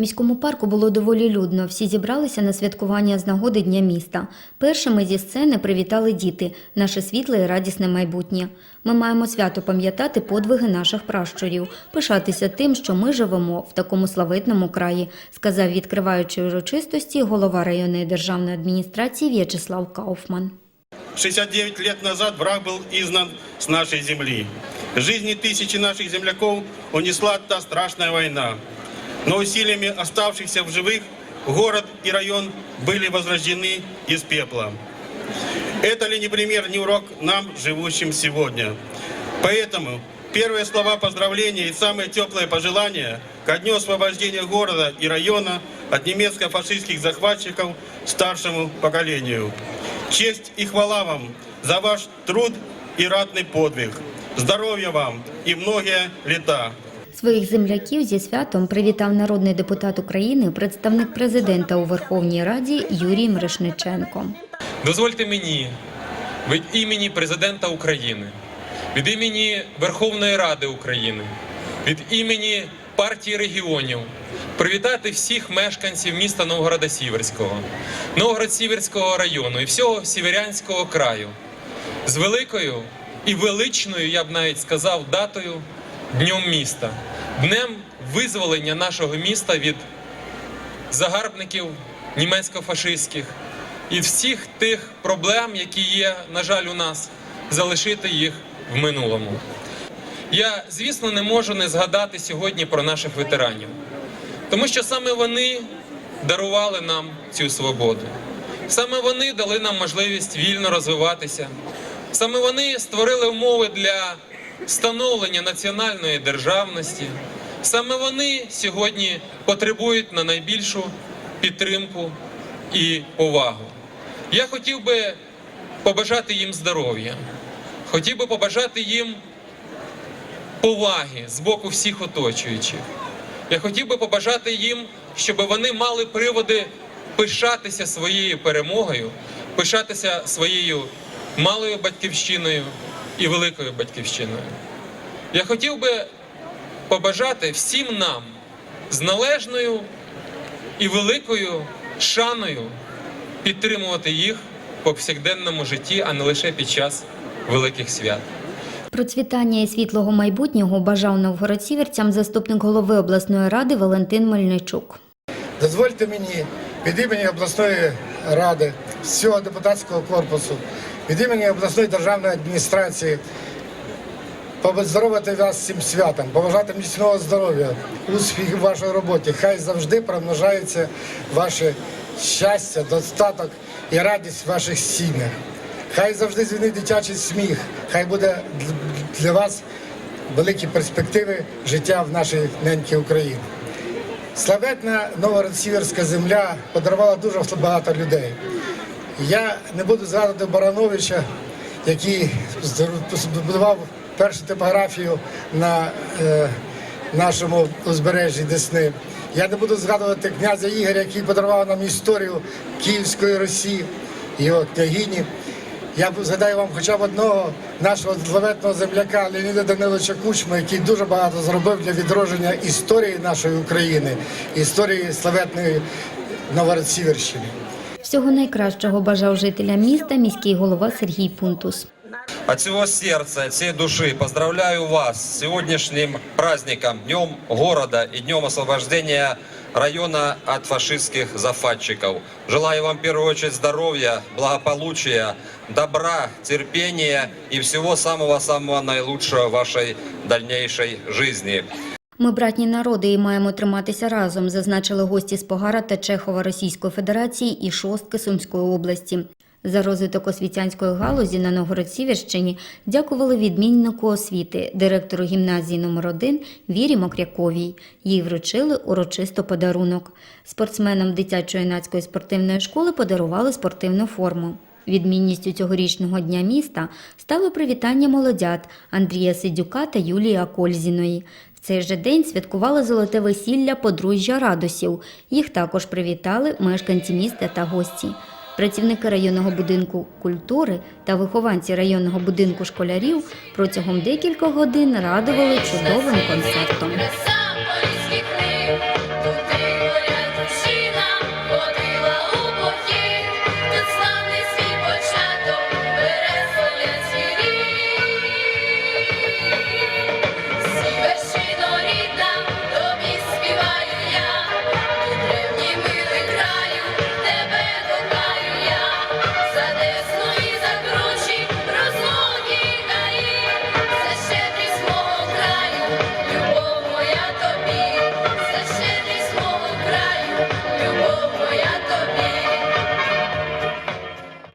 Міському парку було доволі людно. Всі зібралися на святкування з нагоди Дня міста. Першими зі сцени привітали діти, наше світле і радісне майбутнє. Ми маємо свято пам'ятати подвиги наших пращурів, пишатися тим, що ми живемо в такому славетному краї, сказав відкриваючи урочистості голова районної державної адміністрації В'ячеслав Кауфман. 69 лет назад враг был изгнан с нашей земли. Жизни тысячи наших земляков унесла та страшная война. Но усилиями оставшихся в живых город и район были возрождены из пепла. Это ли не пример, не урок нам, живущим сегодня? Поэтому первые слова поздравления и самые теплые пожелания ко дню освобождения города и района от немецко-фашистских захватчиков старшему поколению. Честь и хвала вам за ваш труд и ратный подвиг. Здоровья вам и многие лета. Своїх земляків зі святом привітав народний депутат України, представник президента у Верховній Раді Юрій Мирошниченко. Дозвольте мені від імені президента України, від імені Верховної Ради України, від імені партії регіонів привітати всіх мешканців міста Новгорода Сіверського, Новгород-Сіверського району і всього Сіверянського краю з великою і величною, я б навіть сказав, датою Днем міста, днем визволення нашого міста від загарбників німецько-фашистських і всіх тих проблем, які є, на жаль, у нас, залишити їх в минулому. Я, звісно, не можу не згадати сьогодні про наших ветеранів, тому що саме вони дарували нам цю свободу. Саме вони дали нам можливість вільно розвиватися. Саме вони створили умови для становлення національної державності. Саме вони сьогодні потребують на найбільшу підтримку і повагу. Я хотів би побажати їм здоров'я, хотів би побажати їм поваги з боку всіх оточуючих. Я хотів би побажати їм, щоб вони мали приводи пишатися своєю перемогою, пишатися своєю малою батьківщиною і великою батьківщиною. Я хотів би побажати всім нам з належною і великою шаною підтримувати їх в повсякденному житті, а не лише під час великих свят. Процвітання і світлого майбутнього бажав новгородсіверцям заступник голови обласної ради Валентин Мельничук. Дозвольте мені від імені обласної ради, всього депутатського корпусу, від імені обласної державної адміністрації поздоровити вас цим святом, побажати міцного здоров'я, успіхів в вашій роботі. Хай завжди примножається ваше щастя, достаток і радість в ваших сім'ях. Хай завжди звінить дитячий сміх, хай буде для вас великі перспективи життя в нашій ненькій Україні. Славетна Новгород-Сіверська земля подарувала дуже багато людей. Я не буду згадувати Барановича, який збудував першу типографію на е, нашому узбережжі Десни. Я не буду згадувати князя Ігоря, який подарував нам історію Київської Росії, його княгині. Я згадаю вам хоча б одного нашого славетного земляка Леоніда Даниловича Кучма, який дуже багато зробив для відродження історії нашої України, історії славетної Новгород-Сіверщини. Всього найкращого бажав жителям міста міський голова Сергій Пунтус. От всего сердца, от всей поздравляю вас с сегодняшним праздником, Днем города и Днем освобождения района от фашистских захватчиков. Желаю вам в первую очередь здоровья, благополучия, добра, терпения и всего самого-самого наилучшего в вашей дальнейшей жизни. Ми братні народи і маємо триматися разом, зазначили гості з Погара та Чехова Російської Федерації і шостки Сумської області. За розвиток освітянської галузі на Новгород-Сіверщині дякували відміннику освіти, директору гімназії номер 1 Вірі Мокряковій. Їй вручили урочисто подарунок. Спортсменам дитячо-юнацької спортивної школи подарували спортивну форму. Відмінністю цьогорічного дня міста стало привітання молодят Андрія Сидюка та Юлії Акользіної. Цей же день святкували золоте весілля подружжя Радосів. Їх також привітали мешканці міста та гості. Працівники районного будинку культури та вихованці районного будинку школярів протягом декількох годин радували чудовим концертом.